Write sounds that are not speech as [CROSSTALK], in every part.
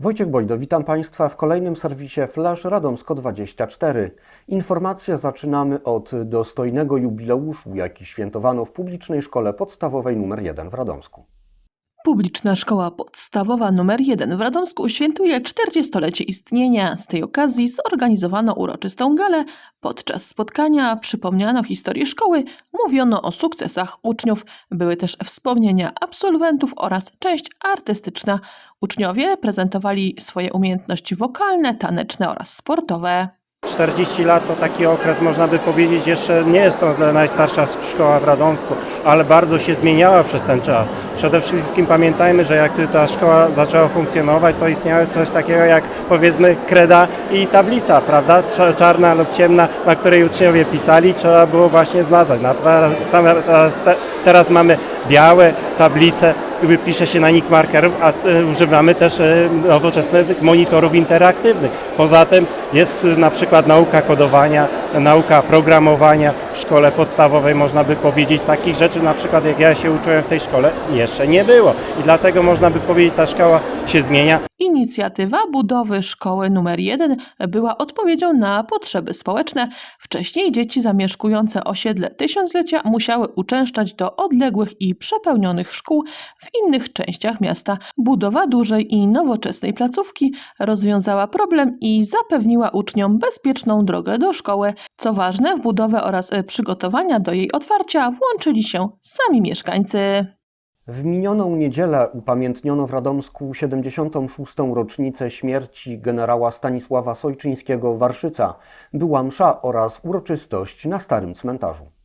Wojciech Bojdo, witam Państwa w kolejnym serwisie Flash Radomsko24. Informacje zaczynamy od dostojnego jubileuszu, jaki świętowano w publicznej szkole podstawowej nr 1 w Radomsku. Publiczna Szkoła Podstawowa nr 1 w Radomsku świętuje 40-lecie istnienia. Z tej okazji zorganizowano uroczystą galę. Podczas spotkania przypomniano historię szkoły, mówiono o sukcesach uczniów. Były też wspomnienia absolwentów oraz część artystyczna. Uczniowie prezentowali swoje umiejętności wokalne, taneczne oraz sportowe. 40 lat to taki okres, można by powiedzieć, jeszcze nie jest to najstarsza szkoła w Radomsku, ale bardzo się zmieniała przez ten czas. Przede wszystkim pamiętajmy, że jak ta szkoła zaczęła funkcjonować, to istniało coś takiego jak powiedzmy kreda i tablica, prawda? Cza- Czarna lub ciemna, na której uczniowie pisali, trzeba było właśnie zmazać. Teraz, mamy białe tablice, pisze się na nich markerów, a e, używamy też e, nowoczesnych monitorów interaktywnych. Poza tym jest e, na przykład nauka kodowania, nauka programowania w szkole podstawowej, można by powiedzieć, takich rzeczy na przykład jak ja się uczyłem w tej szkole jeszcze nie było. I dlatego można by powiedzieć, ta szkoła się zmienia. Inicjatywa budowy szkoły nr 1 była odpowiedzią na potrzeby społeczne. Wcześniej dzieci zamieszkujące osiedle tysiąclecia musiały uczęszczać do odległych i przepełnionych szkół w innych częściach miasta. Budowa dużej i nowoczesnej placówki rozwiązała problem i zapewniła uczniom bezpieczną drogę do szkoły. Co ważne, w budowę oraz przygotowania do jej otwarcia włączyli się sami mieszkańcy. W minioną niedzielę upamiętniono w Radomsku 76. rocznicę śmierci generała Stanisława Sojczyńskiego-Warszyca. Była msza oraz uroczystość na Starym Cmentarzu.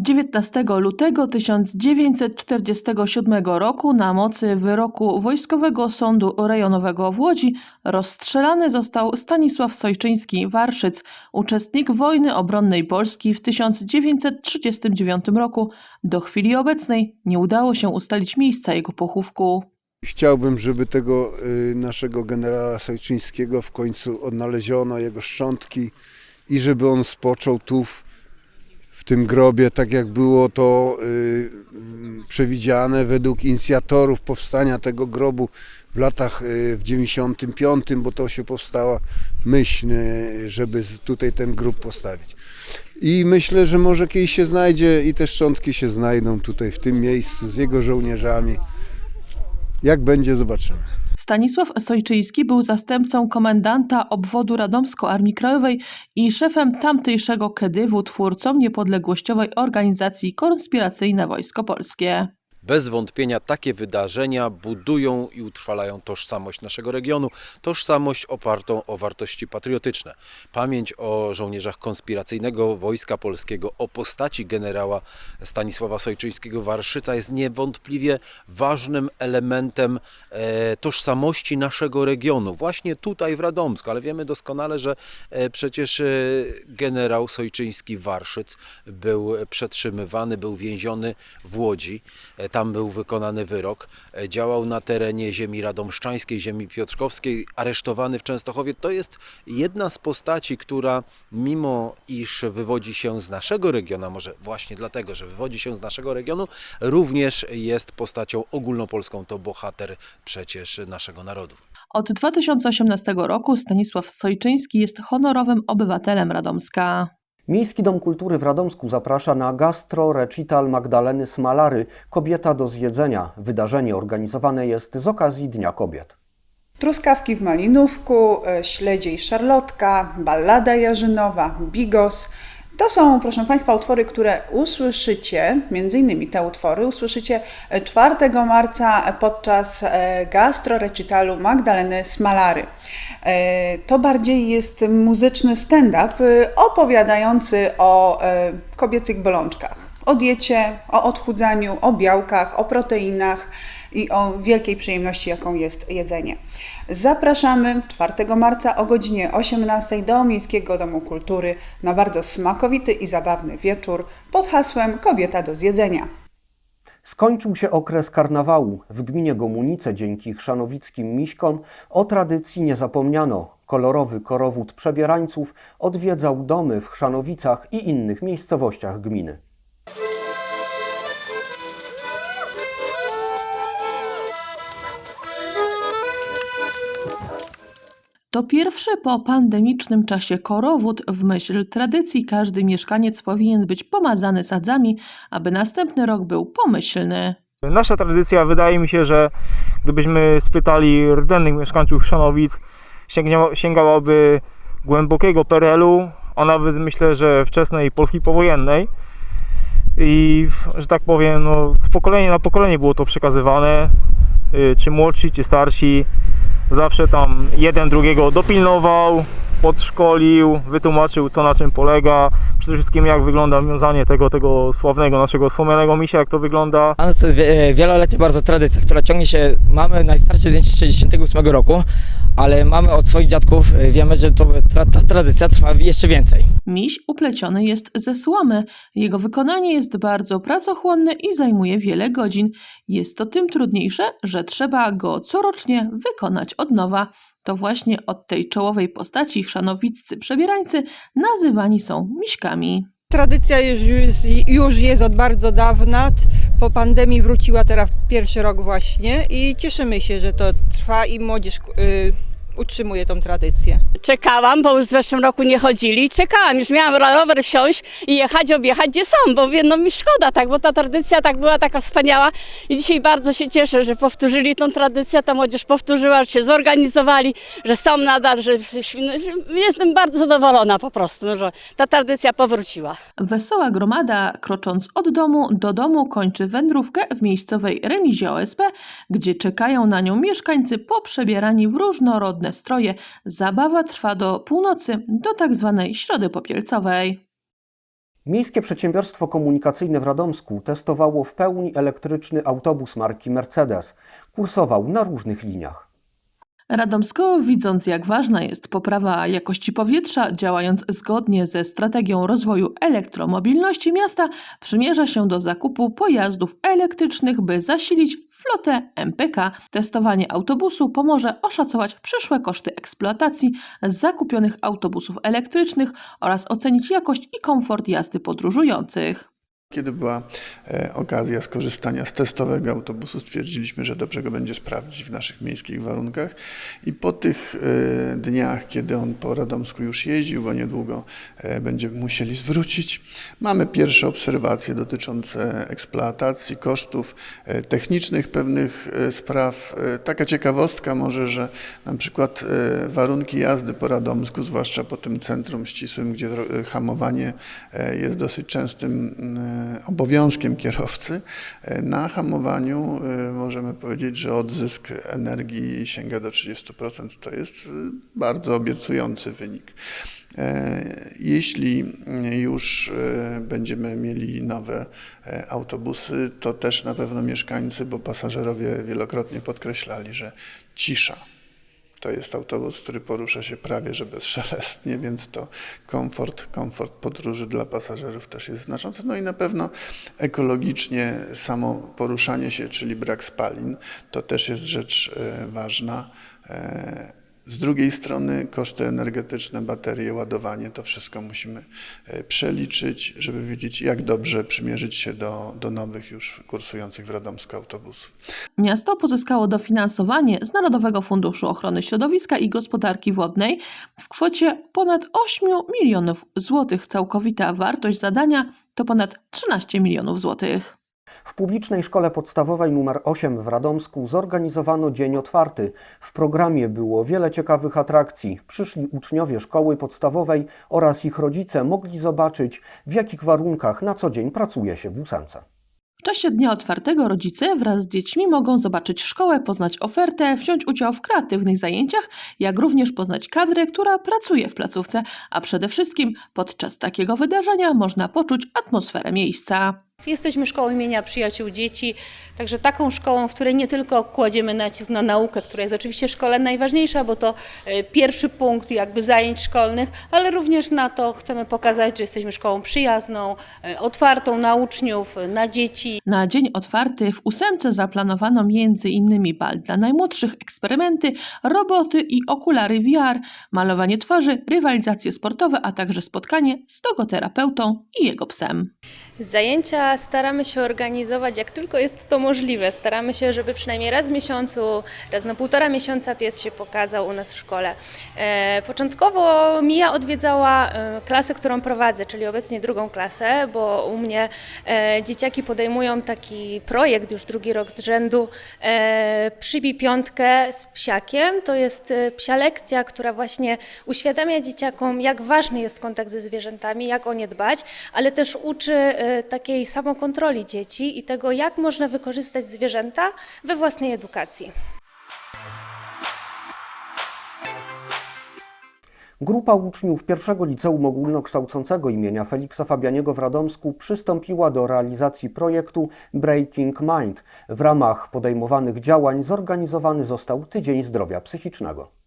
19 lutego 1947 roku na mocy wyroku Wojskowego Sądu Rejonowego w Łodzi rozstrzelany został Stanisław Sojczyński-Warszyc, uczestnik wojny obronnej Polski w 1939 roku. Do chwili obecnej nie udało się ustalić miejsca jego pochówku. Chciałbym, żeby tego y, naszego generała Sojczyńskiego w końcu odnaleziono, jego szczątki i żeby on spoczął tu w, tym grobie, tak jak było to y, przewidziane według inicjatorów powstania tego grobu w latach y, w 95, bo to się powstała myśl, y, żeby tutaj ten grób postawić. I myślę, że może kiedyś się znajdzie i te szczątki się znajdą tutaj w tym miejscu z jego żołnierzami. Jak będzie, zobaczymy. Stanisław Sojczyński był zastępcą komendanta obwodu Radomsko Armii Krajowej i szefem tamtejszego Kedywu, twórcą niepodległościowej organizacji Konspiracyjne Wojsko Polskie. Bez wątpienia takie wydarzenia budują i utrwalają tożsamość naszego regionu, tożsamość opartą o wartości patriotyczne. Pamięć o żołnierzach konspiracyjnego Wojska Polskiego, o postaci generała Stanisława Sojczyńskiego-Warszyca jest niewątpliwie ważnym elementem e, tożsamości naszego regionu, właśnie tutaj w Radomsku, ale wiemy doskonale, że e, przecież e, generał Sojczyński-Warszyc był przetrzymywany, był więziony w Łodzi. E, Tam był wykonany wyrok. E, Działał na terenie ziemi radomszczańskiej, ziemi piotrkowskiej, aresztowany w Częstochowie. To jest jedna z postaci, która mimo iż wywodzi się z naszego regionu, a może właśnie dlatego, że wywodzi się z naszego regionu, również jest postacią ogólnopolską. To bohater przecież naszego narodu. Od 2018 roku Stanisław Sojczyński jest honorowym obywatelem Radomska. Miejski Dom Kultury w Radomsku zaprasza na gastro recital Magdaleny Smalary Kobieta do zjedzenia. Wydarzenie organizowane jest z okazji Dnia Kobiet. Truskawki w malinówku, e, śledzie i szarlotka, ballada jarzynowa, bigos. To są, proszę Państwa, utwory, które usłyszycie, między innymi te utwory, usłyszycie e, 4 marca podczas e, gastro recitalu Magdaleny Smalary. E, To bardziej jest muzyczny stand-up e, opowiadający o kobiecych bolączkach o diecie, o odchudzaniu, o białkach, o proteinach i o wielkiej przyjemności, jaką jest jedzenie. Zapraszamy 4 marca o godzinie 18 do Miejskiego Domu Kultury na bardzo smakowity i zabawny wieczór pod hasłem Kobieta do zjedzenia. Skończył się okres karnawału. W gminie Gomunice dzięki chrzanowickim miśkom o tradycji nie zapomniano. Kolorowy korowód przebierańców odwiedzał domy w Chrzanowicach i innych miejscowościach gminy. To pierwszy po pandemicznym czasie korowód. W myśl tradycji każdy mieszkaniec powinien być pomazany sadzami, aby następny rok był pomyślny. Nasza tradycja, wydaje mi się, że gdybyśmy spytali rdzennych mieszkańców Szanowic, sięgałaby głębokiego PRL-u, a nawet myślę, że wczesnej Polski powojennej. I, że tak powiem, no, z pokolenia na pokolenie było to przekazywane, y, czy młodsi, czy starsi. Zawsze tam jeden drugiego dopilnował, podszkolił, wytłumaczył co na czym polega, przede wszystkim jak wygląda wiązanie tego, tego sławnego naszego słomianego misia, jak to wygląda. A to jest wie- wieloletnia bardzo tradycja, która ciągnie się, mamy najstarsze zdjęcie z 68 roku, ale mamy od swoich dziadków, y, wiemy, że to, tra, ta tradycja trwa jeszcze więcej. Miś upleciony jest ze słomy. Jego wykonanie jest bardzo pracochłonne i zajmuje wiele godzin. Jest to tym trudniejsze, że trzeba go corocznie wykonać od nowa. To właśnie od tej czołowej postaci chrzanowiccy przebierańcy nazywani są miśkami. Tradycja już już jest od bardzo dawna. Po pandemii wróciła teraz pierwszy rok właśnie i cieszymy się, że to trwa i młodzież y, utrzymuje tą tradycję. Czekałam, bo już w zeszłym roku nie chodzili. Czekałam, już miałam rower wsiąść i jechać, objechać, gdzie są, bo mówię, no mi szkoda, tak, bo ta tradycja tak była taka wspaniała i dzisiaj bardzo się cieszę, że powtórzyli tą tradycję, ta młodzież powtórzyła, że się zorganizowali, że są nadal, że jestem bardzo zadowolona po prostu, że ta tradycja powróciła. Wesoła gromada, krocząc od domu do domu, kończy wędrówkę w miejscowej remizie OSP, gdzie czekają na nią mieszkańcy poprzebierani w różnorodne stroje. Zabawa trwa do północy, do tak zwanej Środy Popielcowej. Miejskie Przedsiębiorstwo Komunikacyjne w Radomsku testowało w pełni elektryczny autobus marki Mercedes. Kursował na różnych liniach. Radomsko, widząc jak ważna jest poprawa jakości powietrza, działając zgodnie ze strategią rozwoju elektromobilności miasta, przymierza się do zakupu pojazdów elektrycznych, by zasilić flotę MPK. Testowanie autobusu pomoże oszacować przyszłe koszty eksploatacji zakupionych autobusów elektrycznych oraz ocenić jakość i komfort jazdy podróżujących. Kiedy była e, okazja skorzystania z testowego autobusu, stwierdziliśmy, że dobrze go będzie sprawdzić w naszych miejskich warunkach. I po tych e, dniach, kiedy on po Radomsku już jeździł, bo niedługo e, będziemy musieli zwrócić, mamy pierwsze obserwacje dotyczące eksploatacji, kosztów technicznych pewnych spraw. Taka ciekawostka może, że na przykład warunki jazdy po Radomsku, zwłaszcza po tym centrum ścisłym, gdzie hamowanie jest dosyć częstym obowiązkiem kierowcy. E, Na hamowaniu e, możemy powiedzieć, że odzysk energii sięga do 30%. To jest e, bardzo obiecujący wynik. E, Jeśli już e, będziemy mieli nowe e, autobusy, to też na pewno mieszkańcy, bo pasażerowie wielokrotnie podkreślali, że cisza to jest autobus, który porusza się prawie że bezszelestnie, więc to komfort, komfort podróży dla pasażerów też jest znaczący. No i na pewno ekologicznie samo poruszanie się, czyli brak spalin, to też jest rzecz e, ważna. Z drugiej strony koszty energetyczne, baterie, ładowanie, to wszystko musimy e, przeliczyć, żeby wiedzieć, jak dobrze przymierzyć się do, do nowych już kursujących w Radomsku autobusów. Miasto pozyskało dofinansowanie z Narodowego Funduszu Ochrony Środowiska i Gospodarki Wodnej w kwocie ponad 8 milionów złotych. Całkowita wartość zadania to ponad 13 milionów złotych. W publicznej szkole podstawowej nr 8 w Radomsku zorganizowano dzień otwarty. W programie było wiele ciekawych atrakcji. Przyszli uczniowie szkoły podstawowej oraz ich rodzice mogli zobaczyć, w jakich warunkach na co dzień pracuje się w ósemce. W czasie dnia otwartego rodzice wraz z dziećmi mogą zobaczyć szkołę, poznać ofertę, wziąć udział w kreatywnych zajęciach, jak również poznać kadrę, która pracuje w placówce, a przede wszystkim podczas takiego wydarzenia można poczuć atmosferę miejsca. Jesteśmy szkołą imienia przyjaciół dzieci, także taką szkołą, w której nie tylko kładziemy nacisk na naukę, która jest oczywiście w szkole najważniejsza, bo to e, pierwszy punkt jakby zajęć szkolnych, ale również na to chcemy pokazać, że jesteśmy szkołą przyjazną, e, otwartą na uczniów, na dzieci. Na dzień otwarty w ósemce zaplanowano m.in. bal dla najmłodszych, eksperymenty, roboty i okulary VR, malowanie twarzy, rywalizacje sportowe, a także spotkanie z dogoterapeutą i jego psem. Zajęcia Staramy się organizować jak tylko jest to możliwe. Staramy się, żeby przynajmniej raz w miesiącu, raz na półtora miesiąca pies się pokazał u nas w szkole. E, Początkowo Mija odwiedzała e, klasę, którą prowadzę, czyli obecnie drugą klasę, bo u mnie e, dzieciaki podejmują taki projekt już drugi rok z rzędu Przybij piątkę z psiakiem. To jest psia lekcja, która właśnie uświadamia dzieciakom, jak ważny jest kontakt ze zwierzętami, jak o nie dbać, ale też uczy takiej samokontroli dzieci i tego, jak można wykorzystać zwierzęta we własnej edukacji. Grupa uczniów pierwszego liceum ogólnokształcącego imienia Feliksa Fabianiego w Radomsku przystąpiła do realizacji projektu Breaking Mind. W ramach podejmowanych działań zorganizowany został Tydzień Zdrowia Psychicznego.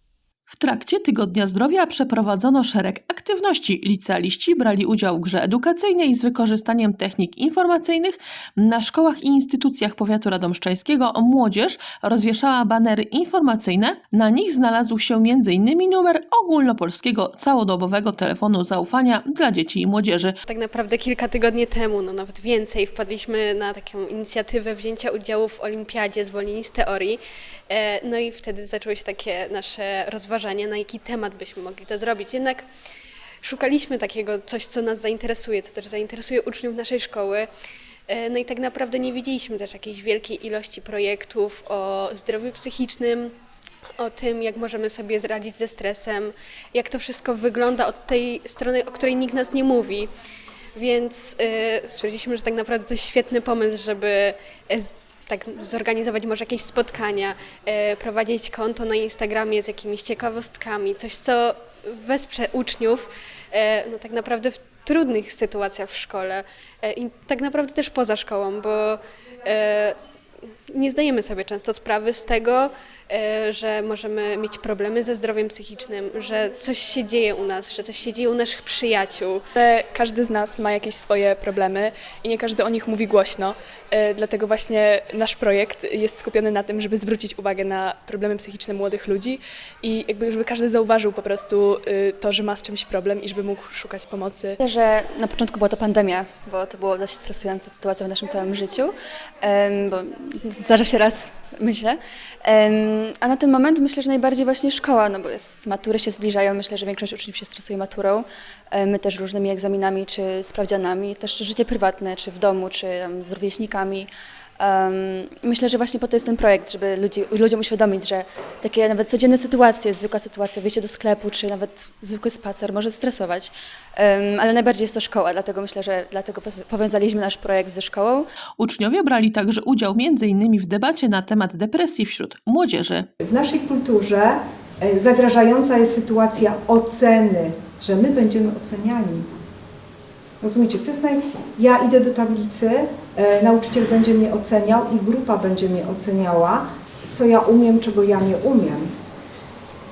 W trakcie Tygodnia Zdrowia przeprowadzono szereg aktywności. Licealiści brali udział w grze edukacyjnej z wykorzystaniem technik informacyjnych. Na szkołach i instytucjach powiatu radomszczańskiego młodzież rozwieszała banery informacyjne. Na nich znalazł się m.in. numer ogólnopolskiego całodobowego telefonu zaufania dla dzieci i młodzieży. Tak naprawdę kilka tygodni temu, no nawet więcej, wpadliśmy na taką inicjatywę wzięcia udziału w olimpiadzie zwolnieni z teorii. E, No i wtedy zaczęły się takie nasze rozważania, na jaki temat byśmy mogli to zrobić. Jednak szukaliśmy takiego coś, co nas zainteresuje, co też zainteresuje uczniów naszej szkoły. E, No i tak naprawdę nie widzieliśmy też jakiejś wielkiej ilości projektów o zdrowiu psychicznym, o tym, jak możemy sobie zradzić ze stresem, jak to wszystko wygląda od tej strony, o której nikt nas nie mówi. Więc y, stwierdziliśmy, że tak naprawdę to jest świetny pomysł, żeby e, tak zorganizować może jakieś spotkania, e, prowadzić konto na Instagramie z jakimiś ciekawostkami, coś co wesprze uczniów e, no tak naprawdę w trudnych sytuacjach w szkole e, i tak naprawdę też poza szkołą, bo nie zdajemy sobie często sprawy z tego, e, że możemy mieć problemy ze zdrowiem psychicznym, że coś się dzieje u nas, że coś się dzieje u naszych przyjaciół. że każdy z nas ma jakieś swoje problemy i nie każdy o nich mówi głośno. E, Dlatego właśnie nasz projekt jest skupiony na tym, żeby zwrócić uwagę na problemy psychiczne młodych ludzi i jakby żeby każdy zauważył po prostu y, to, że ma z czymś problem i żeby mógł szukać pomocy. Myślę, że na początku była to pandemia, bo to była dość stresująca sytuacja w naszym całym życiu, bo zdarza się raz, myślę. A na ten moment myślę, że najbardziej właśnie szkoła, no bo jest, matury się zbliżają, myślę, że większość uczniów się stresuje maturą, e, my też różnymi egzaminami czy sprawdzianami, też życie prywatne, czy w domu, czy tam z rówieśnikami. Myślę, że właśnie po to jest ten projekt, żeby ludzi, ludziom uświadomić, że takie nawet codzienne sytuacje, zwykła sytuacja, wyjście do sklepu, czy nawet zwykły spacer może stresować, ale najbardziej jest to szkoła, dlatego myślę, że dlatego powiązaliśmy nasz projekt ze szkołą. Uczniowie brali także udział m.in. w debacie na temat depresji wśród młodzieży. W naszej kulturze e, zagrażająca jest sytuacja oceny, że my będziemy oceniani. Rozumiecie? To jest naj... Ja idę do tablicy, nauczyciel będzie mnie oceniał i grupa będzie mnie oceniała, co ja umiem, czego ja nie umiem.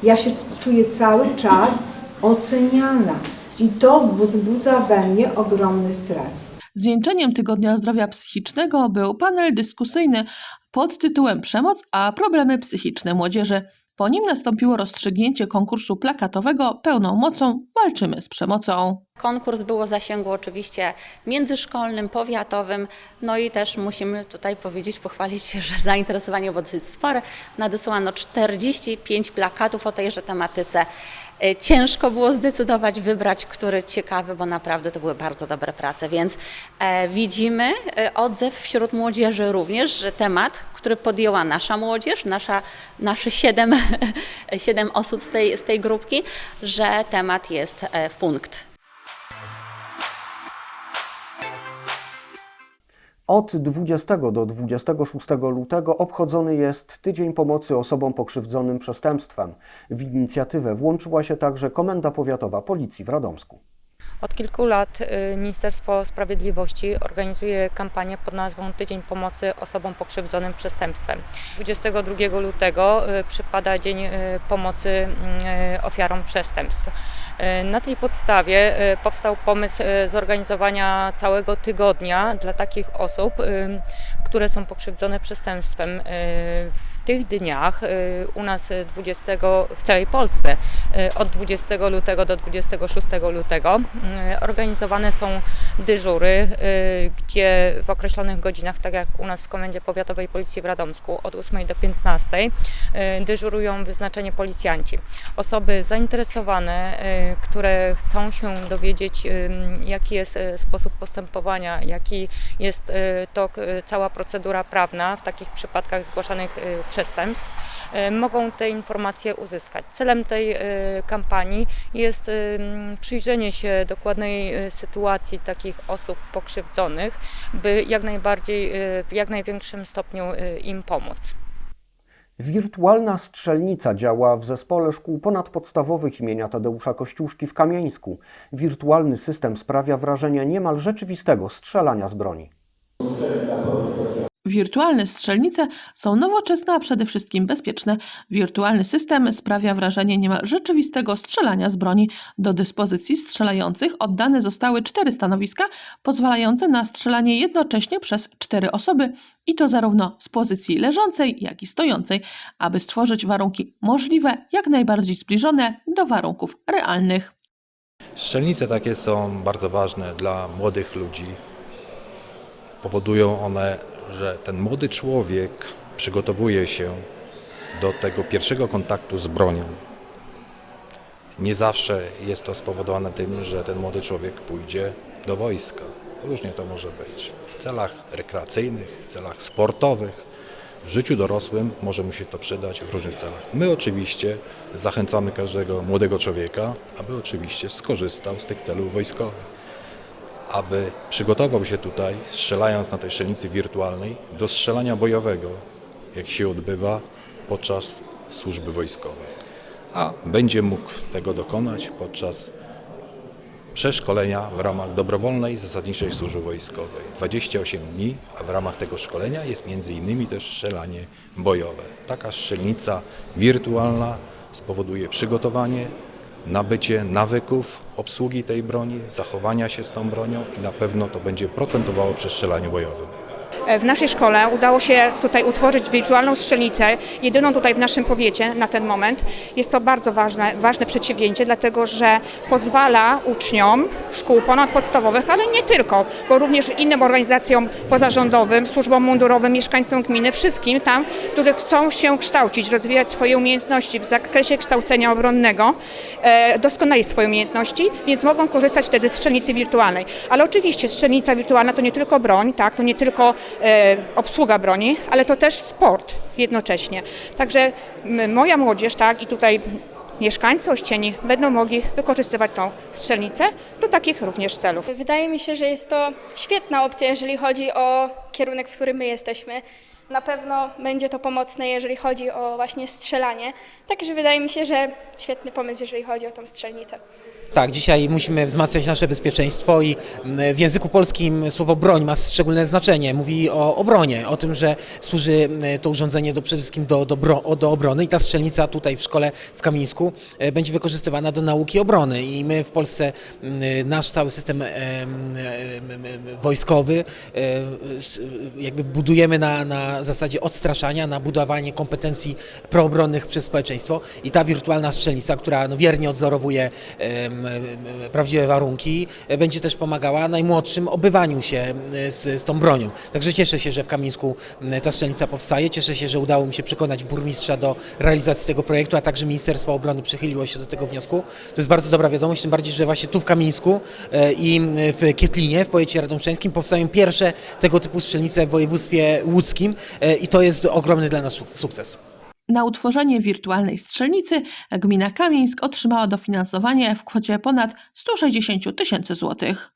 Ja się czuję cały czas oceniana i to wzbudza we mnie ogromny stres. Zwieńczeniem Tygodnia Zdrowia Psychicznego był panel dyskusyjny pod tytułem Przemoc a problemy psychiczne młodzieży. Po nim nastąpiło rozstrzygnięcie konkursu plakatowego pełną mocą Walczymy z przemocą. Konkurs było zasięgu oczywiście międzyszkolnym, powiatowym, no i też musimy tutaj powiedzieć, pochwalić się, że zainteresowanie było dosyć spore. Nadesłano 45 plakatów o tejże tematyce. E, Ciężko było zdecydować, wybrać, który ciekawy, bo naprawdę to były bardzo dobre prace, więc e, widzimy e, odzew wśród młodzieży również, że temat, który podjęła nasza młodzież, nasza, nasze siedem, [LAUGHS] siedem osób z tej, z tej grupki, że temat jest w punkt. Od 20 do 26 lutego obchodzony jest Tydzień Pomocy Osobom Pokrzywdzonym Przestępstwem. W inicjatywę włączyła się także Komenda Powiatowa Policji w Radomsku. Od kilku lat y, Ministerstwo Sprawiedliwości organizuje kampanię pod nazwą Tydzień Pomocy Osobom Pokrzywdzonym Przestępstwem. 22 lutego y, przypada Dzień y, Pomocy Ofiarom Przestępstw. Na tej podstawie powstał pomysł zorganizowania całego tygodnia dla takich osób, które są pokrzywdzone przestępstwem. Y, tych dniach y, u nas y, 20, w całej Polsce y, od 20 lutego do 26 lutego y, organizowane są dyżury, y, gdzie w określonych godzinach, tak jak u nas w Komendzie Powiatowej Policji w Radomsku od 8 do 15 y, dyżurują wyznaczeni policjanci. Osoby zainteresowane, y, które chcą się dowiedzieć, y, jaki jest y, sposób postępowania, jaki jest y, y, cała procedura prawna w takich przypadkach zgłaszanych y, przestępstw, y, mogą te informacje uzyskać. Celem tej y, kampanii jest m, przyjrzenie się dokładnej sytuacji takich osób pokrzywdzonych, by jak najbardziej, w jak największym stopniu im pomóc. Wirtualna strzelnica działa w zespole szkół ponadpodstawowych imienia Tadeusza Kościuszki w Kamieńsku. Wirtualny system sprawia wrażenie niemal rzeczywistego strzelania z broni. Wirtualne strzelnice są nowoczesne, a przede wszystkim bezpieczne. Wirtualny system sprawia wrażenie niemal rzeczywistego strzelania z broni. Do dyspozycji strzelających oddane zostały cztery stanowiska, pozwalające na strzelanie jednocześnie przez cztery osoby i to zarówno z pozycji leżącej, jak i stojącej, aby stworzyć warunki możliwe, jak najbardziej zbliżone do warunków realnych. Strzelnice takie są bardzo ważne dla młodych ludzi. Powodują one, że ten młody człowiek przygotowuje się do tego pierwszego kontaktu z bronią. Nie zawsze jest to spowodowane tym, że ten młody człowiek pójdzie do wojska. Różnie to może być. W celach rekreacyjnych, w celach sportowych, w życiu dorosłym może mu się to przydać w różnych celach. My oczywiście zachęcamy każdego młodego człowieka, aby oczywiście skorzystał z tych celów wojskowych. Aby przygotował się tutaj, strzelając na tej strzelnicy wirtualnej, do strzelania bojowego, jak się odbywa podczas służby wojskowej. A będzie mógł tego dokonać podczas przeszkolenia w ramach dobrowolnej zasadniczej służby wojskowej. 28 dni, a w ramach tego szkolenia jest innymi też strzelanie bojowe. Taka strzelnica wirtualna spowoduje przygotowanie, nabycie nawyków obsługi tej broni, zachowania się z tą bronią i na pewno to będzie procentowało przy strzelaniu bojowym. W naszej szkole udało się tutaj utworzyć wirtualną strzelnicę, jedyną tutaj w naszym powiecie na ten moment. Jest to bardzo ważne, ważne przedsięwzięcie, dlatego że pozwala uczniom szkół ponadpodstawowych, ale nie tylko, bo również innym organizacjom pozarządowym, służbom mundurowym, mieszkańcom gminy, wszystkim tam, którzy chcą się kształcić, rozwijać swoje umiejętności w zakresie kształcenia obronnego, e, doskonalić swoje umiejętności, więc mogą korzystać wtedy z strzelnicy wirtualnej. Ale oczywiście strzelnica wirtualna to nie tylko broń, tak, to nie tylko e, obsługa broni, ale to też sport jednocześnie. Także moja młodzież, tak, i tutaj mieszkańcy Ościeni będą mogli wykorzystywać tą strzelnicę do takich również celów. Wydaje mi się, że jest to świetna opcja, jeżeli chodzi o kierunek, w którym my jesteśmy. Na pewno będzie to pomocne, jeżeli chodzi o właśnie strzelanie. Także wydaje mi się, że świetny pomysł, jeżeli chodzi o tą strzelnicę. Tak, dzisiaj musimy wzmacniać nasze bezpieczeństwo i mm, w języku polskim słowo broń ma szczególne znaczenie. Mówi o obronie, o tym, że służy mm, to urządzenie do, przede wszystkim do, do, bro, do obrony. I ta strzelnica tutaj w szkole w Kamińsku e, będzie wykorzystywana do nauki obrony. I my w Polsce mm, nasz cały system em, em, em, wojskowy e, s- jakby budujemy na, na zasadzie odstraszania, na budowanie kompetencji proobronnych przez społeczeństwo. I ta wirtualna strzelnica, która no, wiernie odzorowuje prawdziwe warunki, e, będzie też pomagała najmłodszym obywaniu się z, z tą bronią. Także cieszę się, że w Kamińsku ta strzelnica powstaje, cieszę się, że udało mi się przekonać burmistrza do realizacji tego projektu, a także Ministerstwo Obrony przychyliło się do tego wniosku. To jest bardzo dobra wiadomość, tym bardziej, że właśnie tu w Kamińsku e, i w Kietlinie, w powiecie radomszczeńskim powstają pierwsze tego typu strzelnice w województwie łódzkim e, i to jest ogromny dla nas suk- sukces. Na utworzenie wirtualnej strzelnicy gmina Kamieńsk otrzymała dofinansowanie w kwocie ponad 160 tysięcy złotych.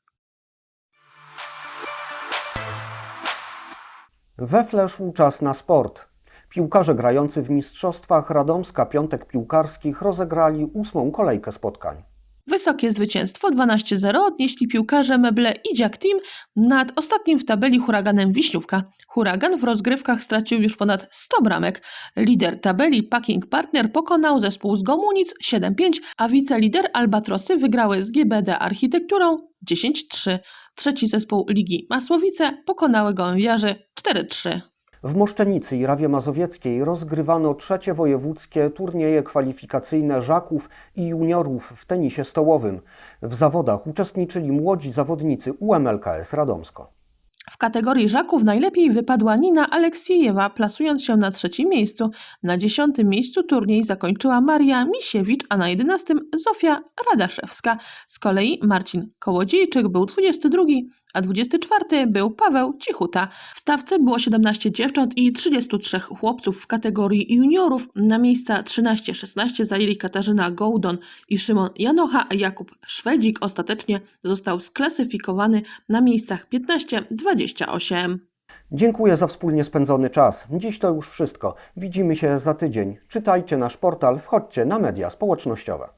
We Fleszu czas na sport. Piłkarze grający w Mistrzostwach Radomska Piątek Piłkarskich rozegrali ósmą kolejkę spotkań. Wysokie zwycięstwo 12-0 odnieśli piłkarze Meble i Jack Team nad ostatnim w tabeli huraganem Wiśniówka. Huragan w rozgrywkach stracił już ponad 100 bramek. Lider tabeli Packing Partner pokonał zespół z Gomunic 7-5, a wicelider Albatrosy wygrały z GBD Architekturą 10-3. Trzeci zespół Ligi Masłowice pokonały gołębiarzy 4-3. W Moszczenicy i Rawie Mazowieckiej rozgrywano trzecie wojewódzkie turnieje kwalifikacyjne żaków i juniorów w tenisie stołowym. W zawodach uczestniczyli młodzi zawodnicy UMLKS Radomsko. W kategorii żaków najlepiej wypadła Nina Aleksiejewa, plasując się na trzecim miejscu. Na dziesiątym miejscu turniej zakończyła Maria Misiewicz, a na jedenastym Zofia Radaszewska. Z kolei Marcin Kołodziejczyk był 22, a 24 był Paweł Cichuta. W stawce było 17 dziewcząt i 33 chłopców w kategorii juniorów. Na miejsca 13-16 zajęli Katarzyna Gołdon i Szymon Janocha, a Jakub Szwedzik ostatecznie został sklasyfikowany na miejscach 15-28. Dziękuję za wspólnie spędzony czas. Dziś to już wszystko. Widzimy się za tydzień. Czytajcie nasz portal, wchodźcie na media społecznościowe.